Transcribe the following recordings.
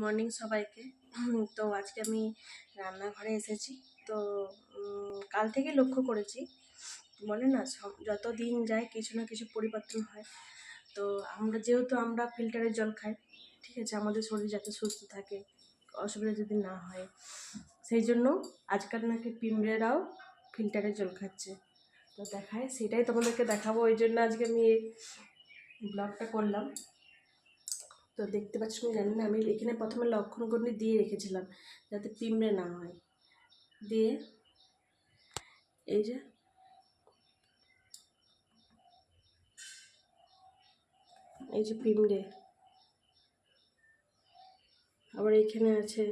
Morning সবাইকে। তো আজকে আমি রান্নাঘরে এসেছি। তো কাল থেকে লক্ষ্য করেছি। বলে না যত দিন যায় কিছু না কিছু পরিবর্তন হয়। তো আমরা, যেহেতু আমরা ফিল্টারের জল খাই, ঠিক আছে, আমাদের শরীর যাতে সুস্থ থাকে, অসুবিধা যদি না হয়। সেই জন্য আজকাল নাকি পিঁমড়েরাও ফিল্টারের জল খাচ্ছে। তো দেখায়, সেটাই তোমাদেরকে দেখাবো। ওই জন্য আজকে আমি ব্লগটা করলাম। তো দেখতে পাচ্ছ আমি জানি না, আমি এখানে প্রথমে লক্ষণগুলি দিয়ে রেখেছিলাম, যাতে পিঁমড়ে না হয়। দিয়ে এই যে এই যে পিঁমড়ে, আবার এখানে আছে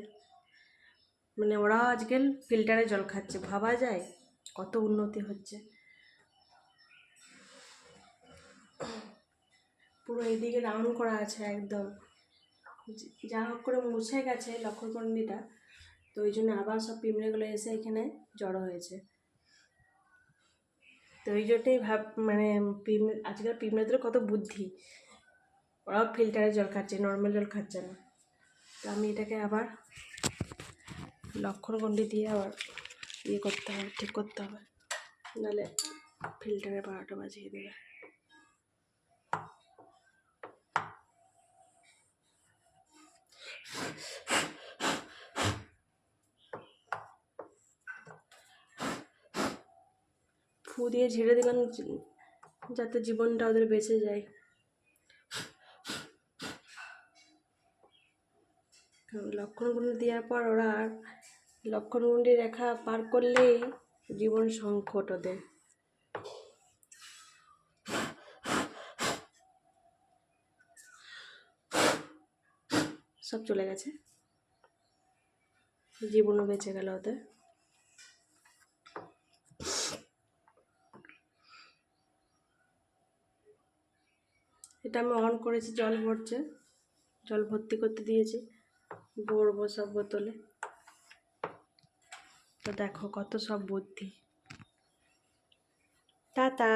মানে ওরা আজকাল ফিল্টারে জল খাচ্ছে, ভাবা যায় কত উন্নতি হচ্ছে। পুরো এদিকে রাউন্ড করা আছে একদম। যা হোক করে মুছে গেছে লক্ষ্যকণ্ডিটা তো ওই জন্য আবার সব পিঁমড়েগুলো এসে এখানে জড়ো হয়েছে। তো ওই জন্যই ভাব মানে পিঁমড়ে আজকাল পিঁমড়েদের কত বুদ্ধি। ওরাও ফিল্টারের জল খাচ্ছে নর্মাল জল খাচ্ছে না। তো আমি এটাকে আবার লক্ষণগণ্ডি দিয়ে আবার ইয়ে করতে হবে, ঠিক করতে হবে। নাহলে ফিল্টারের বারোটা বাজিয়ে দেবে। ফু দিয়ে ঝেড়ে যে- যাতে জীবনটা ওদের বেঁচে যায়। কারণ লক্ষণগুন্ডি দেওয়ার পর ওরা আর লক্ষণগুন্ডি রেখা পার করলেই জীবন সংকট ওদের। সব চলে গেছে। জীবনও বেঁচে গেল ওদের। এটা আমি অন করেছি, জল ভরছে। জল ভর্তি করতে দিয়েছি, ভরবো সব বোতলে। তো দেখো কত সব বুদ্ধি টাটা।